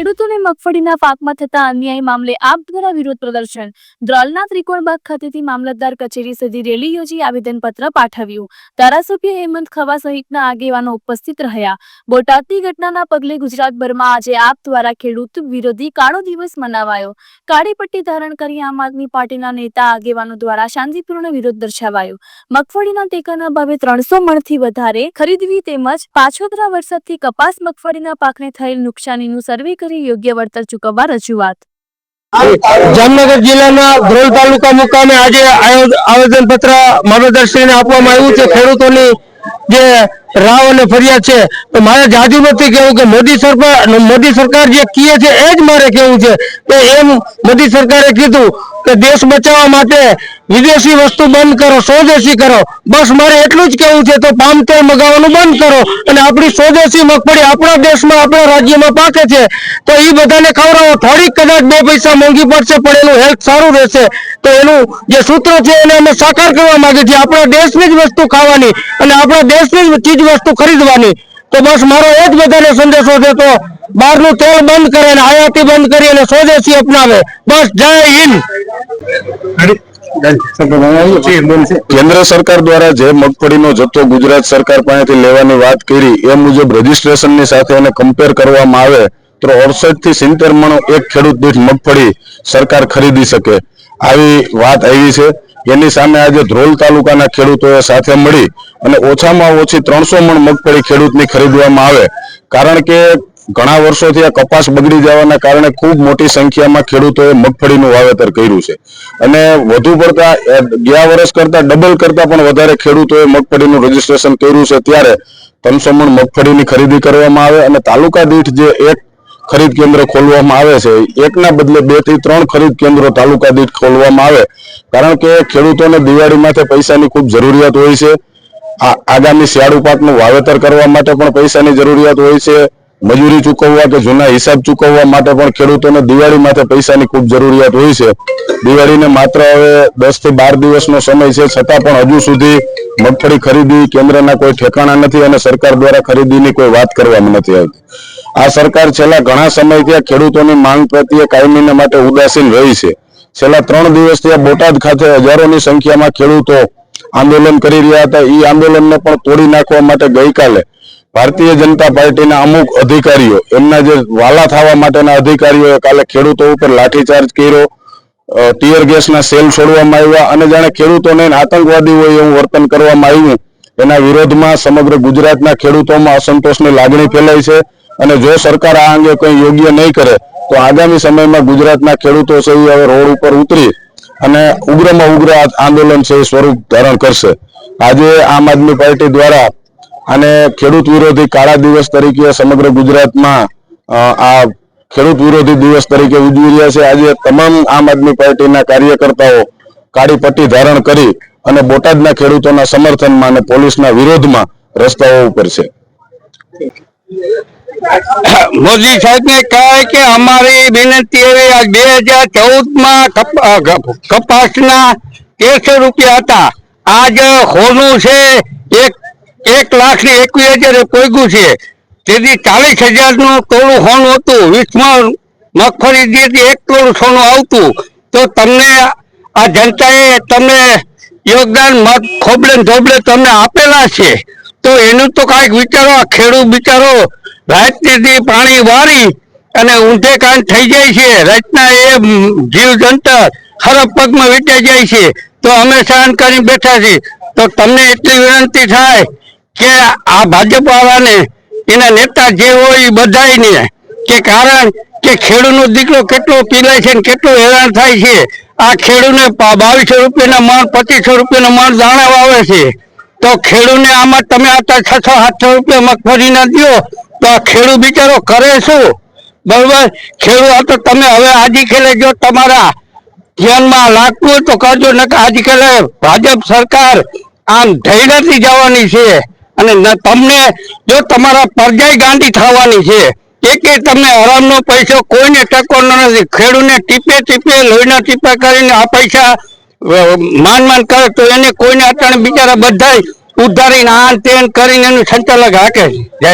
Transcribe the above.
ખેડૂતોને મગફળીના પાકમાં થતા અન્યાય મામલે આપ દ્વારા વિરોધ પ્રદર્શન. દ્રોલના ત્રિકોણબાગ ખાતેથી મામલતદાર કચેરી સુધી રેલી યોજી આવેદનપત્ર પાઠવ્યું. ધારાસભ્ય હેમંત ખવા સહિતના આગેવાનો ઉપસ્થિત રહ્યા. બોટાદની ઘટનાના પગલે ગુજરાતભરમાં આજે આપ દ્વારા ખેડૂત વિરોધી કાળો દિવસ મનાવાયો. કાળી પટ્ટી ધારણ કરી આમ આદમી પાર્ટીના નેતા આગેવાનો દ્વારા શાંતિપૂર્ણ વિરોધ દર્શાવાયો. મગફળીના ટેકાના ભાવે ત્રણસો મણથી વધારે ખરીદવી તેમજ પાછોતરા વરસાદથી કપાસ મગફળીના પાકને થયેલ નુકસાનીનું સર્વે કરી યોગ્ય વળતર ચૂકવવા રજૂઆત. જામનગર જિલ્લાના ધ્રોલ તાલુકા મુકામે આજે આવેદન પત્ર મામલતદારશ્રીને આપવામાં આવ્યું છે. ખેડૂતોની જે રાવ અને ફરિયાદ છે, તો મારે જાજુ નથી કેવું કે મોદી સરકાર મોદી સરકાર જે કીએ છે, એ જ મારે કેવું છે. કે એમ મોદી સરકારે કીધું કે દેશ બચાવવા માટે વિદેશી વસ્તુ બંધ કરો, સ્વદેશી કરો. બસ મારે એટલું જ કેવું છે, તો પામ તેલ મગાવવાનું બંધ કરો. અને આપણી સ્વદેશી મગફળી આપણા દેશમાં, આપણા રાજ્યમાં પાકે છે. તો એ બધાને ખવડાવો. થોડીક કદાચ બે પૈસા મોંઘી પડશે, પણ એનું હેલ્થ સારું રહેશે. તો એનું જે સૂત્ર છે એને અમે સાકાર કરવા માંગીએ છીએ. આપણા દેશની જ વસ્તુ ખાવાની અને આપણા દેશની જ ચીજ વસ્તુ ખરીદવાની. તો બસ મારો એ જ બધાને સંદેશો છે તો બહારનું તેલ બંધ કરે અને આયાતી બંધ કરી અને સ્વદેશી અપનાવે. બસ જય હિન્દ. કેન્દ્ર સરકાર દ્વારા જે મગફળીનો જથ્થો ગુજરાત સરકાર પાસેથી લેવાની વાત કરી એ મુજબ રજીસ્ટ્રેશનની સાથે એને કમ્પેર કરવામાં આવે તો અડસઠથી સિત્તેર મણો એક ખેડૂત દીઠ મગફળી સરકાર ખરીદી શકે. આવી વાત આવી છે. એની સામે આજે ધ્રોલ તાલુકાના ખેડૂતોએ સાથે મળી અને ઓછામાં ઓછી ત્રણસો મણ મગફળી ખેડૂતની ખરીદવામાં આવે. કારણ કે ઘણા વર્ષોથી આ કપાસ બગડી જવાના કારણે ખૂબ મોટી સંખ્યામાં ખેડૂતોએ મગફળીનું વાવેતર કર્યું છે. અને વધુ પડતા ગયા વર્ષ કરતા ડબલ કરતા પણ વધારે ખેડૂતોએ મગફળીનું રજીસ્ટ્રેશન કર્યું છે. ત્યારે ત્રણસો મણ મગફળીની ખરીદી કરવામાં આવે અને તાલુકા દીઠ જે એક ખરીદ કેન્દ્ર ખોલવામાં આવે છે. એકના બદલે બેથી ત્રણ ખરીદ કેન્દ્રો તાલુકા દીઠ ખોલવામાં આવે. કારણ કે ખેડૂતોને દિવાળી માટે પૈસાની ખૂબ જરૂરિયાત હોય છે. આગામી શિયાળુ પાકનું વાવેતર કરવા માટે પણ પૈસાની જરૂરિયાત હોય છે. મજૂરી ચૂકવવા કે જૂના હિસાબ ચૂકવવા માટે પણ ખેડૂતોને દિવાળી માટે પૈસાની ખૂબ જરૂરિયાત હોય છે. દિવાળીને માત્ર હવે દસથી બાર દિવસનો સમય છે. છતાં પણ હજુ સુધી મગફળી ખરીદી કેન્દ્રના કોઈ ઠેકાણા નથી અને સરકાર દ્વારા ખરીદીની કોઈ વાત કરવામાં નથી આવતી. આ સરકાર છેલ્લા ઘણા સમયથી આ ખેડૂતોની માંગ પ્રત્યે કાયમીને માટે ઉદાસીન રહી છે. છેલ્લા ત્રણ દિવસથી આ બોટાદ ખાતે હજારોની સંખ્યામાં ખેડૂતો આંદોલન કરી રહ્યા હતા. એ આંદોલનને પણ તોડી નાખવા માટે ગઈકાલે ભારતીય જનતા પાર્ટીના અમુક અધિકારીઓ, એમના જે વાલા થવા માટેના અધિકારીઓએ કાલે ખેડૂતો ઉપર લાઠીચાર્જ કર્યો. ટીયર ગેસના સેલ છોડવામાં આવ્યા અને જાણે ખેડૂતોને આતંકવાદી હોય એવું વર્તન કરવામાં આવ્યું. એના વિરોધમાં સમગ્ર ગુજરાતના ખેડૂતોમાં અસંતોષની લાગણી ફેલાઈ છે. અને જો સરકાર આ અંગે કંઈ યોગ્ય નહીં કરે, તો આગામી સમયમાં ગુજરાતના ખેડૂતો છે એ હવે રોડ ઉપર ઉતરી અને ઉગ્રમાં ઉગ્ર આંદોલન છે સ્વરૂપ ધારણ કરશે. આજે આમ આદમી પાર્ટી દ્વારા અને ખેડૂત વિરોધી કાળા દિવસ તરીકે સમગ્ર ગુજરાતમાં આ ખેડૂત વિરોધી દિવસ તરીકે ઉજવી રહ્યા છે. આજે તમામ આમ આદમી પાર્ટીના કાર્યકર્તાઓ કાળી પટ્ટી ધારણ કરી અને બોટાદના ખેડૂતોના સમર્થનમાં અને પોલીસના વિરોધમાં રસ્તાઓ ઉપર છે. મોદી સાહેબ ને કહે કે અમારી વિનંતી એવી આ બે હજાર ચૌદમાં કપાસના તેરસો રૂપિયા હતા. આજ હોનું છે એક એક લાખ ને એકવીસ હજાર પોગ્યું છે. તેથી ચાલીસ હજારનું તોડું હોનું હતું. વીસમાં મગફળી દીધી એક તોડું સોનું આવતું. તો તમને આ જનતાએ તમને યોગદાન મત ખોબલે ધોબલે તમને આપેલા છે. તો એનું તો કાંઈક વિચારો ખેડૂત બિચારો રાતથી પાણી વારી અને ઊંધે કાન થઈ જાય છે. રાતના એ જીવ જંતર ખરાબ પગમાં વીટાઈ જાય છે. તો અમે સહન કરી બેઠા છીએ. તો તમને એટલી વિનંતી થાય કે આ ભાજપ વાળાને એના નેતા જે હોય એ બધાને કે કારણ કે ખેડૂતનો દીકરો કેટલો પીલાય છે ને કેટલો હેરાન થાય છે. આ ખેડૂને બાવીસો રૂપિયાના મણ પચીસો રૂપિયાના મણ દાણા વાવે છે. તો ખેડૂને આમાં તમે આટલા છસો સાતસો રૂપિયા મગફળીના દો તો ખેડૂત બિચારો કરે શું? બરોબર? ખેડૂત આ તમે હવે આજી ખેલે જો તમારા ધ્યાનમાં લાગતું તો કરજો ને આજી ખેલે ભાજપ સરકાર આમ ધૈર્યથી જવાની છે. અને તમને જો તમારા પરજાઈ ગાંડી થવાની છે, એક તમને હરામનો પૈસો કોઈને ટકો નથી. ખેડૂતને ટીપે ટીપે, લોહીના ટીપે કરીને આ પૈસા માન માન કરે તો એને કોઈને અટાણે બિચારા બધા ઉધારીને આન તેન કરીને એનું સંચાલક હાકે છે. જય